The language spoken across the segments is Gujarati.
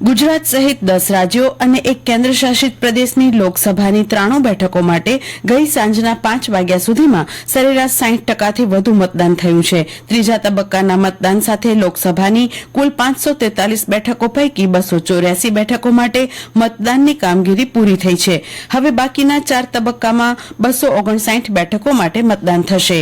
ગુજરાત સહિત દસ રાજ્યો અને એક કેન્દ્ર શાસિત પ્રદેશની લોકસભાની ત્રાણું બેઠકો માટે ગઈ સાંજના પાંચ વાગ્યા સુધીમાં સરેરાશ સાહીઠ ટકાથી વધુ મતદાન થયું છે. ત્રીજા તબક્કાના મતદાન સાથે લોકસભાની કુલ પાંચસો તેતાલીસ બેઠકો પૈકી બસો ચોર્યાસી બેઠકો માટે મતદાનની કામગીરી પૂરી થઈ છે. હવે બાકીના ચાર તબક્કામાં બસો ઓગણસાઠ બેઠકો માટે મતદાન થશે.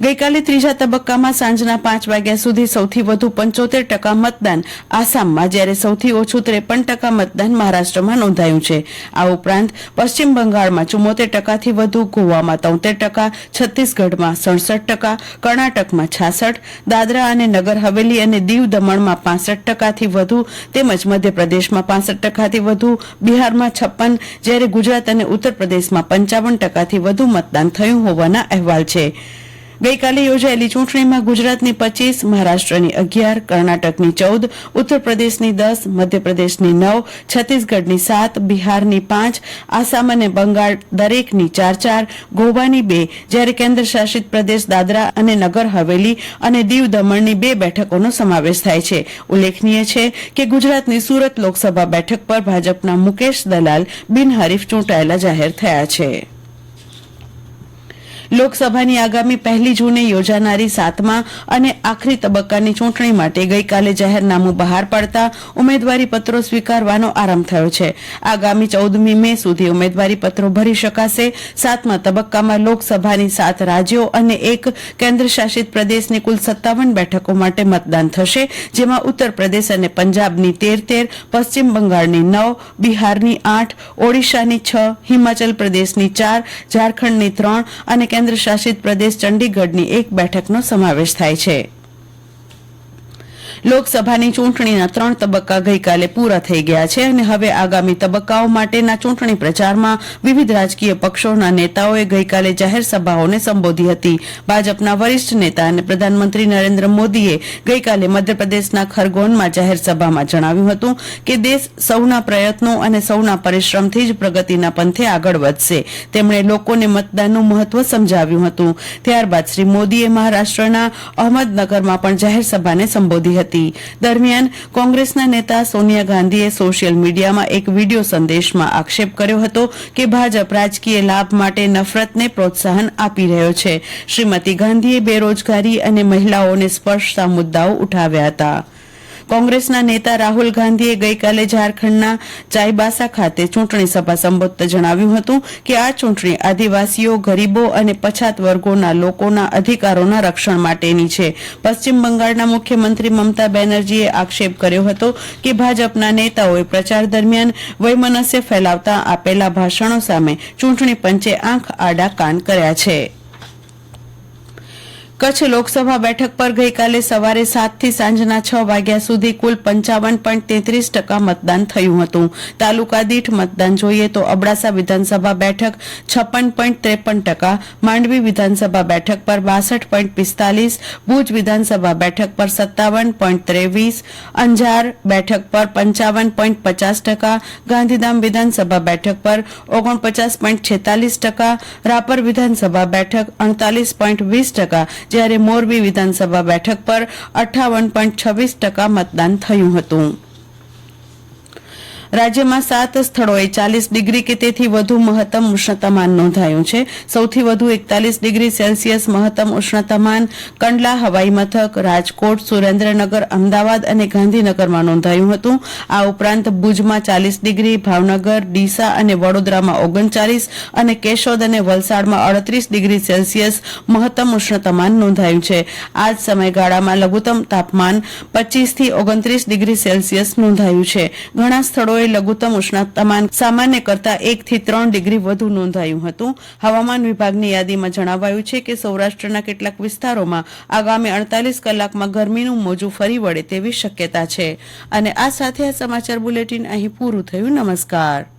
ગઈકાલે ત્રીજા તબક્કામાં સાંજના પાંચ વાગ્યા સુધી સૌથી વધુ પંચોતેર ટકા મતદાન આસામમાં, જ્યારે સૌથી ઓછું ત્રેપન ટકા મતદાન મહારાષ્ટ્રમાં નોંધાયું છે. આ ઉપરાંત પશ્ચિમ બંગાળમાં ચુમ્મોતેર ટકાથી વધુ, ગોવામાં તોતેર ટકા, છત્તીસગઢમાં સડસઠ ટકા, કર્ણાટકમાં છાસઠ, દાદરા અને નગર હવેલી અને દીવ દમણમાં પાસઠ ટકાથી વધુ, તેમજ મધ્યપ્રદેશમાં પાસઠ ટકાથી વધુ, બિહારમાં છપ્પન, જ્યારે ગુજરાત અને ઉત્તર પ્રદેશમાં પંચાવન ટકાથી વધુ મતદાન થયું હોવાના અહેવાલ છે. ગઈકાલે યોજાયેલી ચૂંટણીમાં ગુજરાતની પચીસ, મહારાષ્ટ્રની અગિયાર, કર્ણાટકની ચૌદ ઉત્તર પ્રદેશની દસ, મધ્યપ્રદેશની નવ, છત્તીસગઢની સાત, બિહારની પાંચ, આસામ અને બંગાળ દરેકની ચાર ચાર, ગોવાની બે, જ્યારે કેન્દ્ર શાસિત પ્રદેશ દાદરા અને નગર હવેલી અને દીવ દમણની બે બેઠકોનો સમાવેશ થાય છે. ઉલ્લેખનીય છે કે ગુજરાતની સુરત લોકસભા બેઠક પર ભાજપના મુકેશ દલાલ બિનહરીફ ચૂંટાયેલા જાહેર થયા છે. લોકસભાની આગામી પહેલી જૂને યોજાનારી સાતમા અને આખરી તબક્કાની ચૂંટણી માટે ગઈકાલે જાહેરનામું બહાર પડતા ઉમેદવારી પત્રો સ્વીકારવાનો આરંભ થયો છે. આગામી ચૌદમી મે સુધી ઉમેદવારી પત્રો ભરી શકાશે. સાતમા તબક્કામાં લોકસભાની સાત રાજ્યો અને એક કેન્દ્ર શાસિત પ્રદેશની કુલ સત્તાવન બેઠકો માટે મતદાન થશે, જેમાં ઉત્તર પ્રદેશ અને પંજાબની તેર તેર, પશ્ચિમ બંગાળની નવ, બિહારની આઠ, ઓડિશાની છ, હિમાચલ પ્રદેશની ચાર, ઝારખંડની ત્રણ અને કેન્દ્ર શાસિત પ્રદેશ ચંડીગઢની એક બેઠકનો સમાવેશ થાય છે. લોકસભાની ચૂંટણીના ત્રણ તબક્કા ગઈકાલે પૂરા થઈ ગયા છે અને હવે આગામી તબક્કાઓ માટેના ચૂંટણી પ્રચારમાં વિવિધ રાજકીય પક્ષોના નેતાઓએ ગઈકાલે જાહેર સંબોધી હતી. ભાજપના વરિષ્ઠ નેતા અને પ્રધાનમંત્રી નરેન્દ્ર મોદીએ ગઈકાલે મધ્યપ્રદેશના ખરગોનમાં જાહેર જણાવ્યું હતું કે દેશ સૌના પ્રયત્નો અને સૌના પરિશ્રમથી જ પ્રગતિના પંથે આગળ વધશે. તેમણે લોકોને મતદાનનું મહત્વ સમજાવ્યું હતું. ત્યારબાદ શ્રી મોદીએ મહારાષ્ટ્રના અહમદનગરમાં પણ જાહેર સભાને સંબોધી હતી. દરમિયાન કોંગ્રેસના નેતા સોનિયા ગાંધીએ સોશિયલ મીડિયામાં એક વીડિયો સંદેશમાં આક્ષેપ કર્યો હતો કે ભાજપ રાજકીય લાભ માટે નફરતને પ્રોત્સાહન આપી રહ્યો છે. શ્રીમતી ગાંધીએ બેરોજગારી અને મહિલાઓને સ્પર્શતા મુદ્દાઓ ઉઠાવ્યા હતા. કોંગ્રેસના નેતા રાહુલ ગાંધીએ ગઈકાલે ઝારખંડના ચાઈબાસા ખાતે ચૂંટણી સભા સંબોધતા જણાવ્યું હતું કે આ ચૂંટણી આદિવાસીઓ, ગરીબો અને પછાત વર્ગોના લોકોના અધિકારોના રક્ષણ માટેની છે. પશ્ચિમ બંગાળના મુખ્યમંત્રી મમતા બેનર્જીએ આક્ષેપ કર્યો હતો કે ભાજપના નેતાઓએ પ્રચાર દરમિયાન વૈમનસ્ય ફેલાવતા આપેલા ભાષણો સામે ચૂંટણી પંચે આંખ આડા કાન કર્યા છે. કચ્છ લોકસભા બેઠક પર ગઈકાલે સવારે સાતથી સાંજના છ વાગ્યા સુધી કુલ પંચાવન પોઈન્ટ તેત્રીસ ટકા મતદાન થયું હતું. તાલુકા દીઠ મતદાન જોઈએ તો અબડાસા વિધાનસભા બેઠક છપ્પન પોઈન્ટ ત્રેપન ટકા, માંડવી વિધાનસભા બેઠક પર બાસઠ પોઈન્ટ પિસ્તાલીસ, ભુજ વિધાનસભા બેઠક પર સત્તાવન પોઈન્ટ ત્રેવીસ, અંજાર બેઠક પર પંચાવન પોઈન્ટ પચાસ ટકા, ગાંધીધામ વિધાનસભા બેઠક પર ઓગણપચાસ પોઈન્ટ છેતાલીસ ટકા, રાપર વિધાનસભા બેઠક અડતાલીસ પોઈન્ટ વીસ ટકા જ્યારે મોરબી વિધાનસભા બેઠક પર અઠાવન પોઈન્ટ છવ્વીસ ટકા મતદાન થયું હતું. રાજ્યમાં સાત સ્થળોએ ચાલીસ ડિગ્રી કે તેથી વધુ મહત્તમ ઉષ્ણતામાન નોંધાયું છે. સૌથી વધુ એકતાલીસ ડિગ્રી સેલ્સિયસ મહત્તમ ઉષ્ણતામાન કંડલા, હવાઈ મથક, રાજકોટ, સુરેન્દ્રનગર, અમદાવાદ અને ગાંધીનગરમાં નોંધાયું હતું. આ ઉપરાંત ભુજમાં ચાલીસ ડિગ્રી, ભાવનગર, ડીસા અને વડોદરામાં ઓગણચાલીસ અને કેશોદ અને વલસાડમાં અડત્રીસ ડિગ્રી સેલ્સિયસ મહત્તમ ઉષ્ણતામાન નોંધાયું છે. આ જ સમયગાળામાં લઘુત્તમ તાપમાન પચીસથી ઓગણત્રીસ ડિગ્રી સેલ્સિયસ નોંધાયું છે. ઘણા સ્થળોએ લઘુત્તમ ઉષ્ણતામાન સામાન્ય કરતા એકથી ત્રણ ડિગ્રી વધુ નોંધાયું હતું. હવામાન વિભાગની યાદીમાં જણાવાયું છે કે સૌરાષ્ટ્રના કેટલાક વિસ્તારોમાં આગામી અડતાલીસ કલાકમાં ગરમીનું મોજું ફરી વળે તેવી શક્યતા છે. અને આ સાથે આ સમાચાર બુલેટિન અહીં પૂરું થયું. નમસ્કાર.